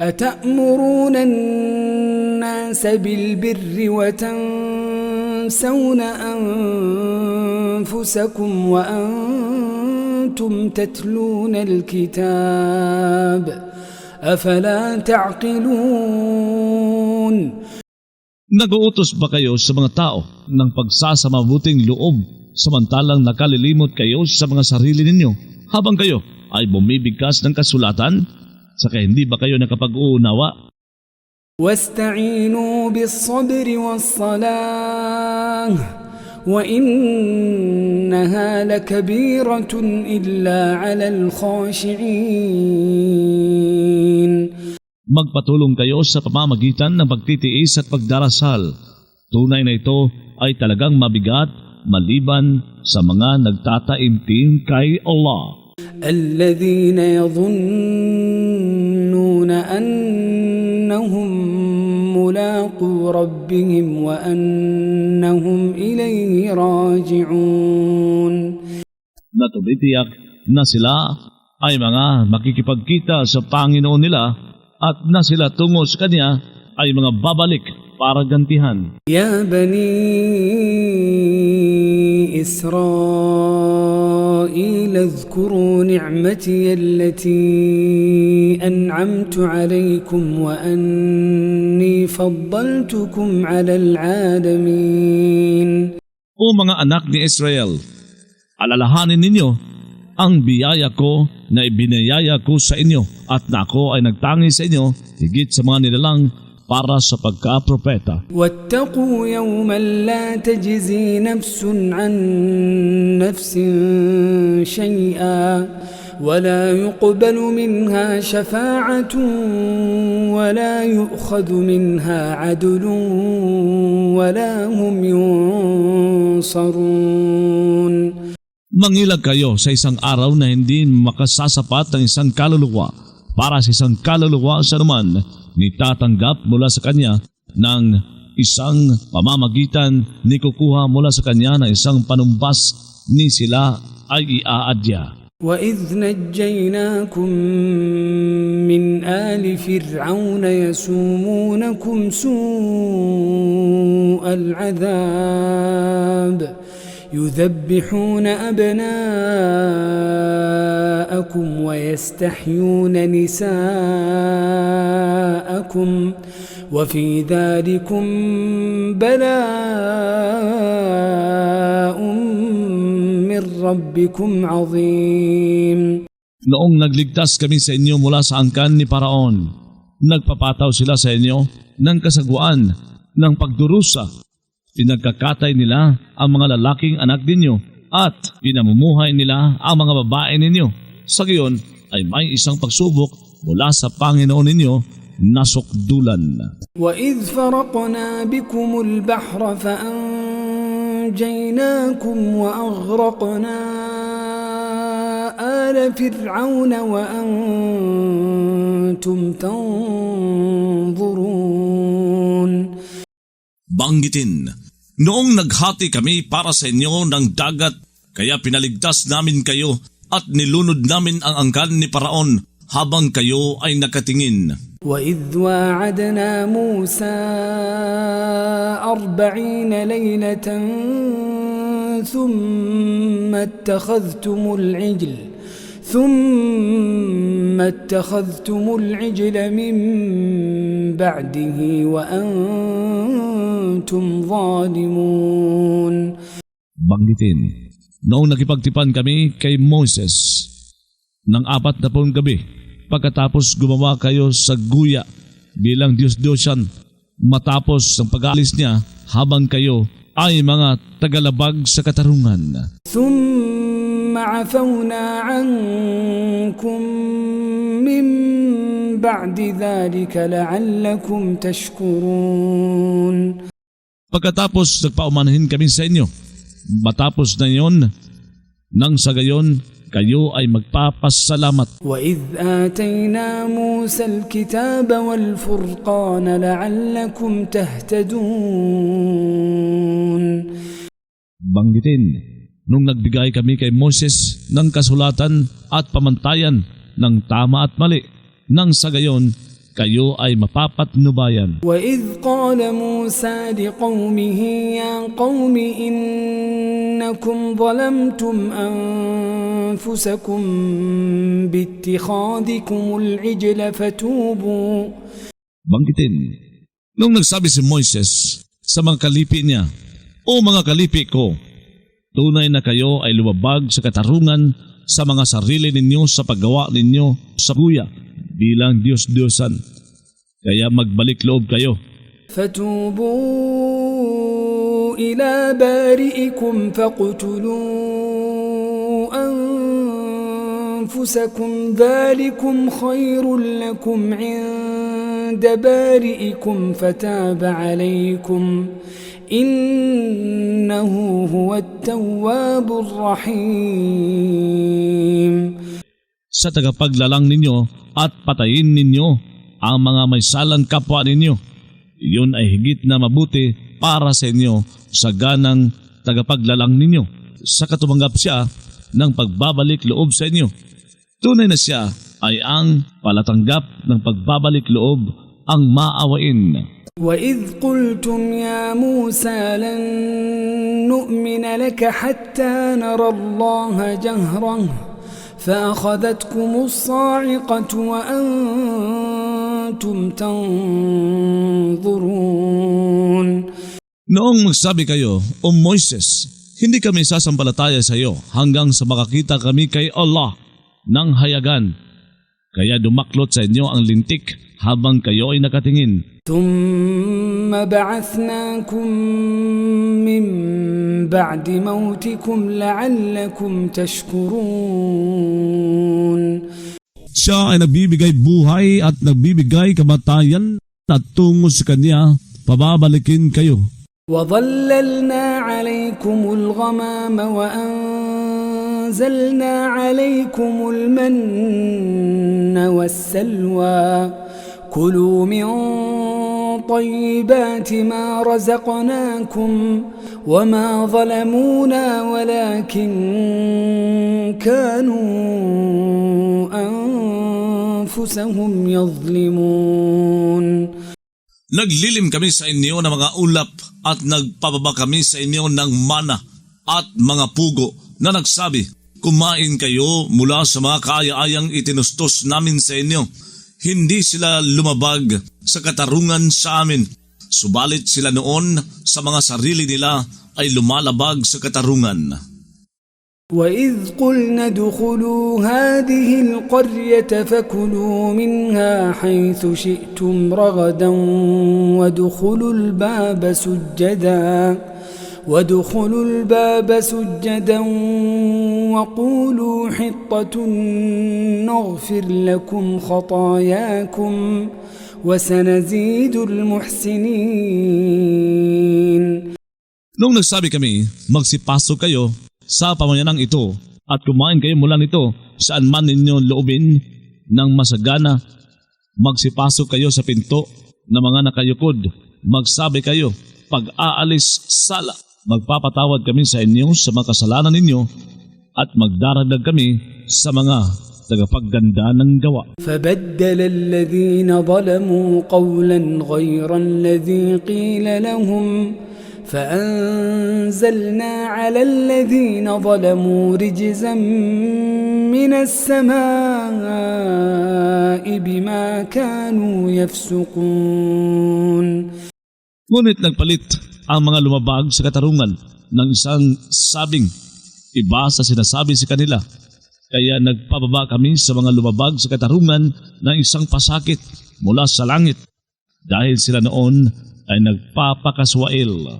أتأمرون الناس بالبر وتنسون أنفسكم وأنتم تتلون الكتاب أفلا تعقلون Nag-uutos ba kayo sa mga tao ng pagsasamabuting loob samantalang nakalilimot kayo sa mga sarili ninyo habang kayo ay bumibigkas ng kasulatan? Saka hindi ba kayo nakapag-uunawa? واستعينوا بالصبر والصلاة وإنها لكبيرة إلا على الخاشعين Magpatulong kayo sa pamamagitan ng pagtitiis at pagdarasal. Tunay na ito ay talagang mabigat maliban sa mga nagtataimtim kay Allah. الذين يظنون أنهم ملاقو ربهم وأنهم إليه راجعون na tumitiyak na sila ay mga makikipagkita sa Panginoon nila at na sila tungo sa Kanya ay mga babalik para gantihan. يا بني إسرائيل اذكروا نعمتي التي أنعمت عليكم وأني فضلتكم على العالمين O mga anak ni Israel, alalahanin ninyo ang biyaya ko na ibinayaya ko sa inyo at na ako ay nagtangi sa inyo higit sa mga nilalang para sa pagka-propeta. واتقوا يوما لا تجزي نفس عن نفس شيئا ولا يقبل منها شفاعة ولا يؤخذ منها عدل ولا هم ينصرون Mangilag kayo sa isang araw na hindi makasasapat ng isang kaluluwa para sa isang kaluluwa sa naman ni tatanggap mula sa kanya ng isang pamamagitan ni kukuha mula sa kanya ng isang panumbas ni sila ay iaadya. وإذ نجيناكم من آل فرعون يسومونكم سوء العذاب يذبحون أبناءكم ويستحيون نساءكم وفي ذلكم بلاء من ربكم عظيم Noong nagligtas kami sa inyo mula sa angkan ni Paraon, nagpapataw sila sa inyo ng kasagwaan ng pagdurusa. Pinagkakatay nila ang mga lalaking anak ninyo at pinamumuhay nila ang mga babae ninyo. Sa gayon ay may isang pagsubok mula sa Panginoon ninyo na sukdulan. وإذ فرقنا بكم البحر فأنجيناكم وأغرقنا آل فرعون وأنتم تنظرون Banggitin, noong naghati kami para sa inyo ng dagat, kaya pinaligtas namin kayo at nilunod namin ang angkan ni Paraon habang kayo ay nakatingin. وإذ واعدنا موسى أربعين ليلة ثم اتخذتم العجل ثم اتخذتم العجل من بعده وأنتم ظالمون Banggitin, noong nakipagtipan kami kay Moses ng apat na pong gabi pagkatapos gumawa kayo sa guya bilang Diyos-Diyosan matapos ang pag-alis niya habang kayo ay mga tagalabag sa katarungan. Thumma afawna ankum min ba'di dhalika la'allakum tashkurun. Pagkatapos nagpaumanahin kami sa inyo matapos na yon, nang sa gayon kayo ay magpapasalamat. وإذ آتينا موسى الكتاب والفرقان لعلكم تهتدون Banggitin, nung nagbigay kami kay Moses ng kasulatan at pamantayan ng tama at mali, nang sa gayon kayo ay mapapatnubayan. وإذ قال موسى لقومه يا قوم إنكم ظلمتم أنفسكم باتخاذكم العجل فتوبوا Banggitin. Nung nagsabi si Moises sa mga kalipi niya, O mga kalipi ko, tunay na kayo ay lumabag sa katarungan sa mga sarili ninyo sa paggawa ninyo sa buya bilang Diyos-Diyosan. Kaya magbalik loob kayo. فتوبوا إلى بارئكم فاقتلوا أنفسكم ذلكم خير لكم عند بارئكم فتاب عليكم إنه هو التواب الرحيم sa tagapaglalang ninyo at patayin ninyo ang mga may salang kapwa ninyo. Iyon ay higit na mabuti para sa inyo sa ganang tagapaglalang ninyo sa katumanggap siya ng pagbabalik loob sa inyo. Tunay na siya ay ang palatanggap ng pagbabalik loob ang maawain. وإذ قلتم يا موسى لن نؤمن لك حتى نرى الله جهرة فأخذتكم الصاعقة وأنتم تنظرون Noong magsabi kayo, O Moises, hindi kami sasampalataya sa iyo hanggang sa makakita kami kay Allah ng hayagan. Kaya dumaklot sa inyo ang lintik habang kayo ay nakatingin. ثم بعثناكم من بعد موتكم لعلكم تشكرون Siya ay nagbibigay buhay at nagbibigay kamatayan at tungo sa Kanya, pababalikin kayo. وظللنا عليكم الغمام وأنزلنا عليكم المن والسلوى كلوا من طيبات ما رزقناكم وما ظلمونا ولكن كانوا أنفسهم يظلمون Naglilim kami sa inyo ng mga ulap at nagpababa kami sa inyo ng mana at mga pugo na nagsabi, Kumain kayo mula sa mga kaaya-ayang itinustos namin sa inyo. Hindi sila lumabag sa katarungan sa amin. Subalit sila noon sa mga sarili nila ay lumalabag sa katarungan. وإذ قلنا ادخلوا هذه القرية فكلوا منها حيث شئتم رغدا وادخلوا الباب سجدا وادخلوا الباب سجدا وقولوا حطة نغفر لكم خطاياكم وسنزيد المحسنين Nung nagsabi kami, magsipasok kayo sa pamayanang ito at kumain kayo mula nito saan man ninyo loobin ng masagana, magsipasok kayo sa pinto na mga nakayukod, magsabi kayo, pag-aalis sala, magpapatawad kami sa inyo sa mga kasalanan ninyo at magdaragdag kami sa mga tagapagganda ng gawa. فبدل الذين ظلموا قولا غير الذي قيل لهم فأنزلنا على الذين ظلموا رجزا من السماء بما كانوا يفسقون Ngunit nagpalit ang mga lumabag sa katarungan ng isang sabing iba sa sinasabi sa kanila. Kaya nagpababa kami sa mga lumabag sa katarungan ng isang pasakit mula sa langit dahil sila noon ay nagpapakaswail.